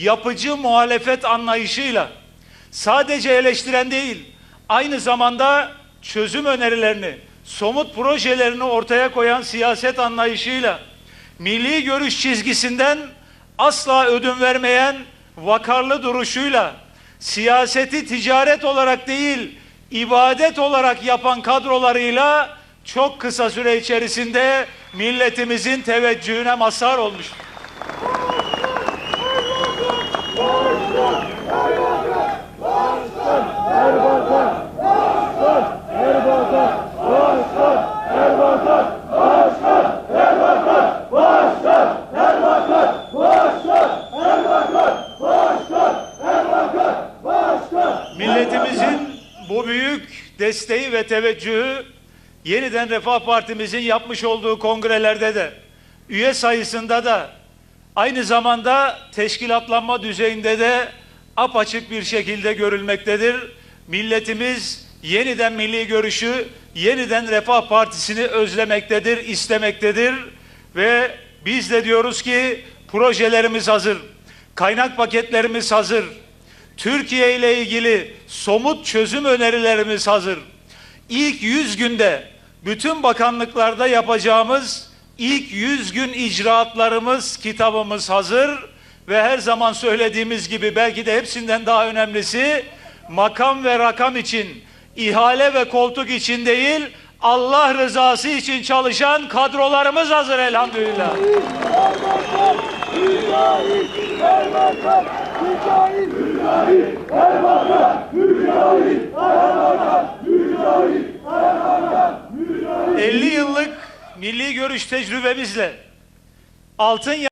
yapıcı muhalefet anlayışıyla sadece eleştiren değil, aynı zamanda çözüm önerilerini, somut projelerini ortaya koyan siyaset anlayışıyla, milli görüş çizgisinden asla ödün vermeyen vakarlı duruşuyla, siyaseti ticaret olarak değil, ibadet olarak yapan kadrolarıyla çok kısa süre içerisinde milletimizin teveccühüne mazhar olmuş. Milletimizin bu büyük desteği ve teveccühü yeniden Refah Partimizin yapmış olduğu kongrelerde de üye sayısında da aynı zamanda teşkilatlanma düzeyinde de apaçık bir şekilde görülmektedir. Milletimiz yeniden milli görüşü, yeniden Refah Partisi'ni özlemektedir, istemektedir ve biz de diyoruz ki projelerimiz hazır, kaynak paketlerimiz hazır, Türkiye ile ilgili somut çözüm önerilerimiz hazır. İlk 100 günde bütün bakanlıklarda yapacağımız ilk 100 gün icraatlarımız, kitabımız hazır ve her zaman söylediğimiz gibi belki de hepsinden daha önemlisi makam ve rakam için, ihale ve koltuk için değil, Allah rızası için çalışan kadrolarımız hazır elhamdülillah. Mücahit, Erbakan, Mücahit, Mücahit, Erbakan, Mücahit, Erbakan, Mücahit, Erbakan, Mücahit. 50 yıllık milli görüş tecrübemizle. Altın